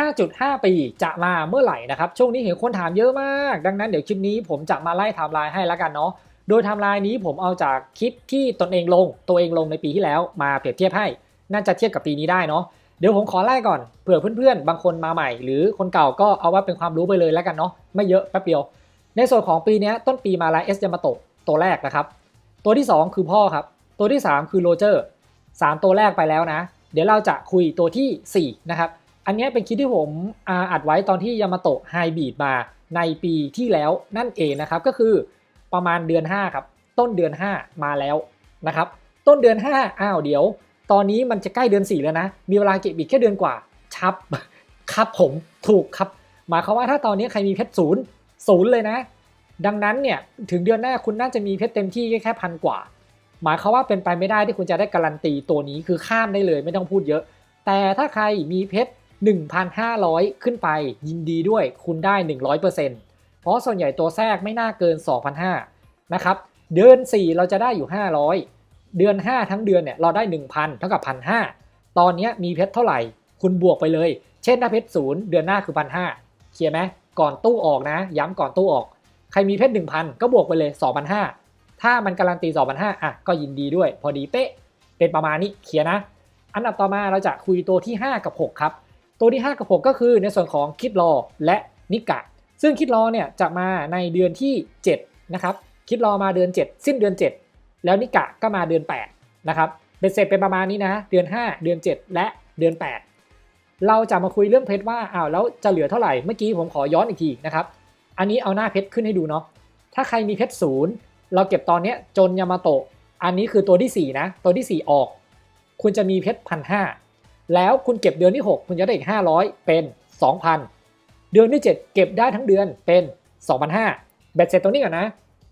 5.5 ปีจะมาเมื่อไหร่นะครับ ช่วงนี้เห็นคนถามเยอะมาก ดังนั้นเดี๋ยวคลิปนี้ผมจะมาไล่ไทม์ไลน์ให้แล้วกันเนาะ โดยไทม์ไลน์นี้ผมเอาจากคลิปที่ตนเองลง ตัวเองลงในปีที่แล้วมาเปรียบเทียบให้ น่าจะเทียบกับปีนี้ได้เนาะ เดี๋ยวผมขอไล่ก่อน เผื่อเพื่อนๆ บางคนมาใหม่ หรือคนเก่าก็เอาว่าเป็นความรู้ไปเลยแล้วกันเนาะ ไม่เยอะแป๊บเดียว ในส่วนของปีนี้ต้นปีมาแล้วเอสยามาโตะตัวแรกนะครับ ตัวที่ 2 คือพ่อครับ ตัวที่ 3 คือโรเจอร์ 3 ตัวแรกไปแล้วนะ เดี๋ยวเราจะคุยตัวที่4นะครับ อันนี้เป็นคลิปที่ผมอัดไว้ตอนที่ยามาโตะไฮบีดมาในปีที่แล้วนั่นเองนะครับ ก็คือประมาณเดือน 5 ครับ ต้นเดือน 5 มาแล้วนะครับ ต้นเดือน 5 อ้าวเดี๋ยว ตอนนี้มันจะใกล้เดือน 4 แล้วนะ มีเวลาเก็บอีกแค่เดือนกว่า ชับ ครับผมถูกครับ หมายความว่าถ้าตอนนี้ใครมีเพชรศูนย์ศูนย์เลยนะ ดังนั้นเนี่ยถึงเดือนหน้าคุณน่าจะมีเพชรเต็มที่แค่พันกว่า หมายความว่าเป็นไปไม่ได้ที่คุณจะได้การันตีตัวนี้คือข้ามได้เลยไม่ต้องพูดเยอะ แต่ถ้าใครมีเพชร 1,500 ขึ้นไปยินดีด้วยคุณได้ 100%เพราะส่วนใหญ่ตัวแทรกไม่น่าเกิน 2,500นะครับ เดือน 4 เราจะได้อยู่ 500 เดือน 5 ทั้งเดือนเนี่ยเราได้ 1,000 เท่ากับ 1,500 ตอนนี้มีเพชรเท่าไหร่ คุณบวกไปเลย เช่นถ้าเพชรศูนย์เดือนหน้าคือ1,500เคลียร์ไหมก่อนตู้ออกนะ ย้ำก่อนตู้ออก ใครมีเพชร1,000 ก็บวกไปเลย 2,500 ถ้ามันการันตี 2,500 อะก็ยินดีด้วย พอดีเป๊ะ เป็นประมาณนี้เคลียร์นะ อันดับต่อมาเราจะคุยตัวที่ 5 กับ 6 ครับ ตัวที่ 5 กับ 6 ก็คือในส่วนของคิดรอและนิกะ ซึ่งคิดรอเนี่ยจะมาในเดือนที่ 7 นะครับ คิดรอมาเดือน 7 สิ้นเดือน 7 แล้วนิกะก็มาเดือน 8 นะครับเป็นเสร็จเป็นประมาณนี้นะ เดือน 5 เดือน 7 และเดือน 8 เราจะมาคุยเรื่องเพชรว่าอ้าวแล้วจะเหลือเท่าไหร่เมื่อกี้ผมขอย้อนอีกทีนะครับอันนี้เอาหน้าเพชรขึ้นให้ดูเนาะถ้าใครมีเพชรศูนย์เราเก็บตอนนี้จนยามาโตะอันนี้คือตัวที่ 4 นะ ตัวที่ 4 ออก คุณจะมีเพชรพันห้า แล้วคุณเก็บเดือนที่ 6 คุณจะได้อีก 500 เป็น 2,000 เดือนที่ 7 เก็บได้ทั้งเดือนเป็น 2,500เบ็ดเสร็จตรงนี้ก่อนนะ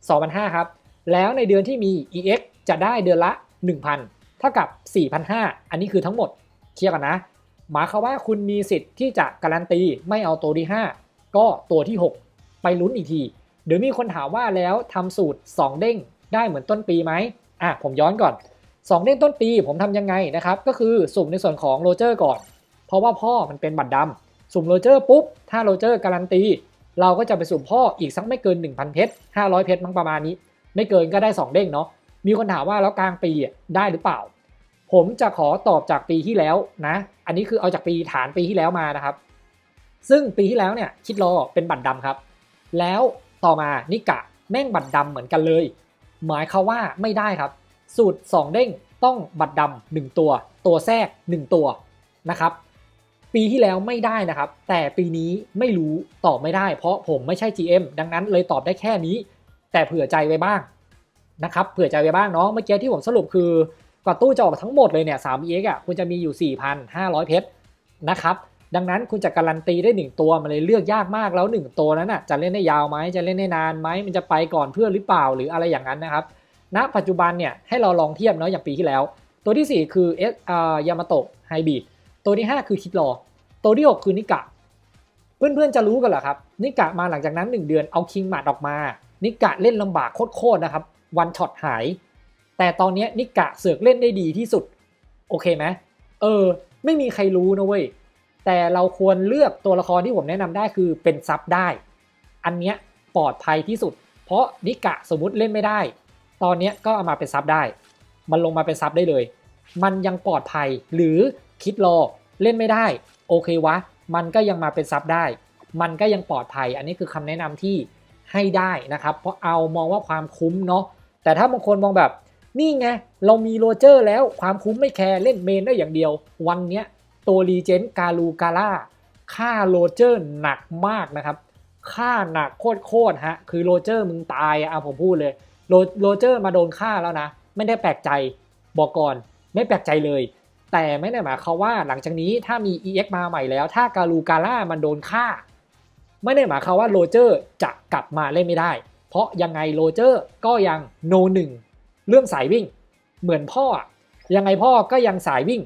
2,500ครับ แล้วในเดือนที่มี EX จะได้เดือนละ 1,000 เท่ากับ 4,500 อันนี้คือทั้งหมด เคลียร์กันนะ หมายความว่าคุณมีสิทธิ์ที่จะการันตีไม่เอาตัวที่ 5 ก็ตัวที่ 6 ไปลุ้นอีกที เดี๋ยวมีคนถามว่าแล้วทำสูตร 2 เด้งได้เหมือนต้นปีไหมอะผมย้อนก่อน 2เด้งต้นปีผมทำยังไงนะครับก็คือสุ่มในส่วนของโรเจอร์ก่อน เพราะว่าพ่อมันเป็นบัตรดำสุ่มโรเจอร์ปุ๊บถ้าโรเจอร์การันตี เราก็จะไปสุ่มพ่ออีกสักไม่เกิน 1,000 เพชร500 เพชรมั้งประมาณนี้ ไม่เกินก็ได้ 2 เด้งเนาะมีคนถามว่าแล้วกลางปีได้หรือเปล่า ผมจะขอตอบจากปีที่แล้วนะ อันนี้คือเอาจากปีฐานปีที่แล้วมานะครับ ซึ่งปีที่แล้วเนี่ยคิดรอเป็นบัตรดำครับ แล้วต่อมานิกะแม่งบัตรดำเหมือนกันเลย หมายเขาว่าไม่ได้ครับ สูตร 2 เด้งต้องบัตรดำหนึ่งตัว ตัวแทรก 1 ตัวนะครับปีที่แล้วไม่ได้นะครับ แต่ปีนี้ไม่รู้ตอบไม่ได้ เพราะผมไม่ใช่ GM ดังนั้นเลยตอบได้แค่นี้ แต่เผื่อใจไว้บ้างนะครับเผื่อใจไว้บ้างเนาะเมื่อกี้ที่ผมสรุปคือกว่าตู้จะออกทั้งหมดเลยเนี่ย 3 EX อะคุณจะมีอยู่ 4,500 เพชรนะครับดังนั้นคุณจะการันตีได้ 1 ตัวมันเลยเลือกยากมากแล้ว 1 ตัวนั้นอะจะเล่นได้ยาวไหมจะเล่นได้นานไหมมันจะไปก่อนเพื่อนหรือเปล่าหรืออะไรอย่างนั้นนะครับ ณปัจจุบันเนี่ยให้เราลองเทียบเนาะอย่างปีที่แล้ว ตัวที่ 4 คือเอสอายามาโตะไฮบีดตัวที่ 5 คือคิดรอตัวที่ 6 คือนิกะ เพื่อนๆจะรู้กันเหรอครับ นิกะมาหลังจากนั้น 1 เดือนเอาคิงมัดออกมา นิกะเล่นลำบากโคตรๆนะครับวันช็อตหาย แต่ตอนนี้นิกะเสือกเล่นได้ดีที่สุด โอเคไหมเออ ไม่มีใครรู้นะเว้ยแต่เราควรเลือกตัวละครที่ผมแนะนำได้คือเป็นซับได้ อันเนี้ยปลอดภัยที่สุด เพราะนิกะสมมติเล่นไม่ได้ ตอนนี้ก็เอามาเป็นซับได้ มันลงมาเป็นซับได้เลย มันยังปลอดภัยหรือคิดรอเล่นไม่ได้ โอเควะ มันก็ยังมาเป็นซับได้ มันก็ยังปลอดภัย อันนี้คือคำแนะนำที่ให้ได้นะครับ เพราะเอามองว่าความคุ้มเนาะแต่ถ้าบางคนมองแบบนี่ไง เรามีโรเจอร์แล้วความคุ้มไม่แคร์เล่นเมนได้อย่างเดียว วันเนี้ยตัวรีเจนกาลูกาล่าค่าโรเจอร์หนักมากนะครับ ค่าหนักโคตรๆฮะคือโรเจอร์มึงตายอะผมพูดเลย โรเจอร์มาโดนฆ่าแล้วนะ ไม่ได้แปลกใจบอกก่อน ไม่แปลกใจเลย แต่ไม่ได้หมายความว่าหลังจากนี้ถ้ามี EX มาใหม่แล้ว ถ้ากาลูกาล่ามันโดนฆ่า ไม่ได้หมายความว่าโรเจอร์จะกลับมาเล่นไม่ได้ เพราะยังไงโรเจอร์ก็ยังโนหนึ่งเรื่องสายวิ่ง เหมือนพ่อยังไงพ่อก็ยังสายวิ่ง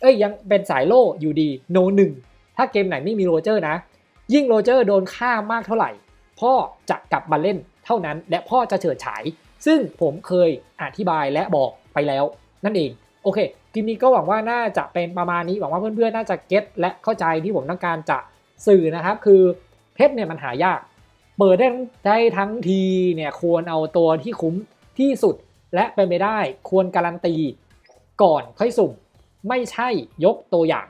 เอ้ยยังเป็นสายโล่อยู่ดีโนหนึ่งถ้าเกมไหนไม่มีโรเจอร์นะ ยิ่งโรเจอร์โดนฆ่ามากเท่าไหร่ พ่อจะกลับมาเล่น เท่านั้น และพ่อจะเฉิดฉาย ซึ่งผมเคยอธิบายและบอกไปแล้ว นั่นเอง โอเคคลิปนี้ก็หวังว่าน่าจะเป็นประมาณนี้หวังว่าเพื่อนๆน่าจะเก็ตและเข้าใจที่ผมต้องการจะสื่อนะครับ คือเพชรเนี่ยมันหายาก เปิดได้ได้ทั้งทีเนี่ยควรเอาตัวที่คุ้มที่สุดและเป็นไปได้ควรการันตีก่อนค่อยสุ่ม ไม่ใช่ยกตัวอย่าง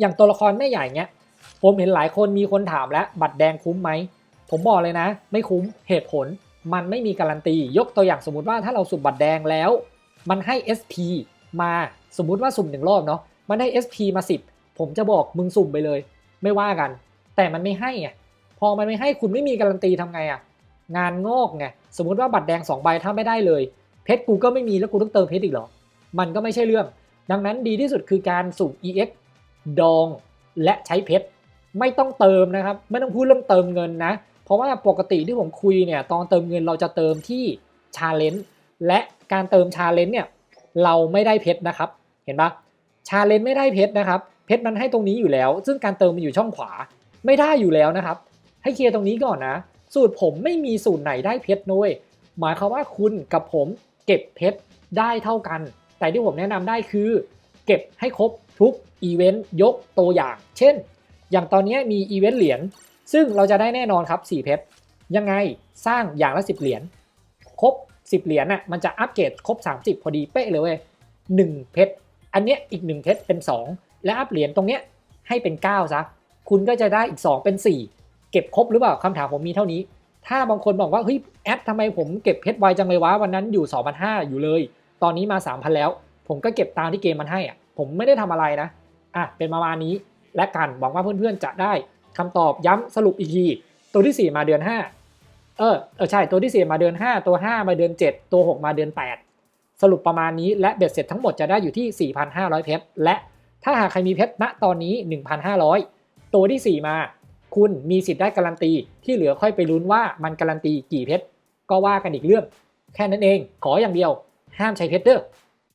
อย่างตัวละครแม่ใหญ่เนี้ยผมเห็นหลายคนมีคนถามแล้วบัตรแดงคุ้มไหม ผมบอกเลยนะ ไม่คุ้มเหตุผลมันไม่มีการันตี ยกตัวอย่างสมมติว่าถ้าเราสุ่มบัตรแดงแล้ว มันให้ SP มาสมมุติว่าสุ่มหนึ่งรอบเนาะมันได้ SP มา 10 ผมจะบอกมึงสุ่มไปเลย ไม่ว่ากัน แต่มันไม่ให้ไงพอมันไม่ให้คุณไม่มีการันตีทำไงอะงานงอกไงสมมุติว่าบัตรแดง2ใบถ้าไม่ได้เลย เพชรกูก็ไม่มีแล้วกูต้องเติมเพชรอีกเหรอ มันก็ไม่ใช่เรื่อง ดังนั้นดีที่สุดคือการสุ่ม EX ดองและใช้เพชรไม่ต้องเติมนะครับ ไม่ต้องพูดเรื่องเติมเงินนะ เพราะว่าปกติที่ผมคุยเนี่ยตอนเติมเงินเราจะเติมที่ชาเลนจ์และการเติมชาเลนจ์เนี่ยเราไม่ได้เพชรนะครับ เห็นปะชาเลนจ์ไม่ได้เพชรนะครับ เพชรมันให้ตรงนี้อยู่แล้ว ซึ่งการเติมมันอยู่ช่องขวาไม่ได้อยู่แล้วนะครับ ให้เคลียร์ตรงนี้ก่อนนะ สูตรผมไม่มีสูตรไหนได้เพชรนุ้ยหมายความว่าคุณกับผมเก็บเพชรได้เท่ากัน แต่ที่ผมแนะนำได้คือ เก็บให้ครบทุกอีเวนต์ยกตัวอย่าง เช่น อย่างตอนนี้มีอีเวนต์เหรียญ ซึ่งเราจะได้แน่นอนครับ4เพชรยังไงสร้างอย่างละ 10 เหรียญครบ 10 เหรียญน่ะมันจะอัปเกรดครบ 30 พอดีเป๊ะเลยเว้ย1เพชรอันเนี้ยอีก 1 เพชรเป็น 2 และอัปเหรียญตรงเนี้ยให้เป็น9ซะคุณก็จะได้อีก 2 เป็น 4 เก็บครบหรือเปล่าคำถามผมมีเท่านี้ ถ้าบางคนบอกว่าเฮ้ยแอดทำไมผมเก็บเพชรไวจังเลยวะวันนั้นอยู่2,500อยู่เลย ตอนนี้มา3,000แล้ว ผมก็เก็บตามที่เกมมันให้อะผมไม่ได้ทำอะไรนะอะเป็นประมาณนี้และกันหวังว่าเพื่อนๆจะได้ คำตอบย้ำสรุปอีกทีตัวที่ 4 มาเดือน 5 เออเออใช่ตัวที่ 4 มาเดือน 5 ตัว 5 มาเดือน 7 ตัว 6 มาเดือน 8 สรุปประมาณนี้และเบ็ดเสร็จทั้งหมดจะได้อยู่ที่ 4,500 เพชรและถ้าหากใครมีเพชรณตอนนี้ 1,500 ตัวที่ 4 มา คุณมีสิทธิ์ได้การันตี ที่เหลือค่อยไปลุ้นว่ามันการันตีกี่เพชรก็ว่ากันอีกเรื่อง แค่นั้นเอง ขออย่างเดียว ห้ามใช้เพชรเด้อ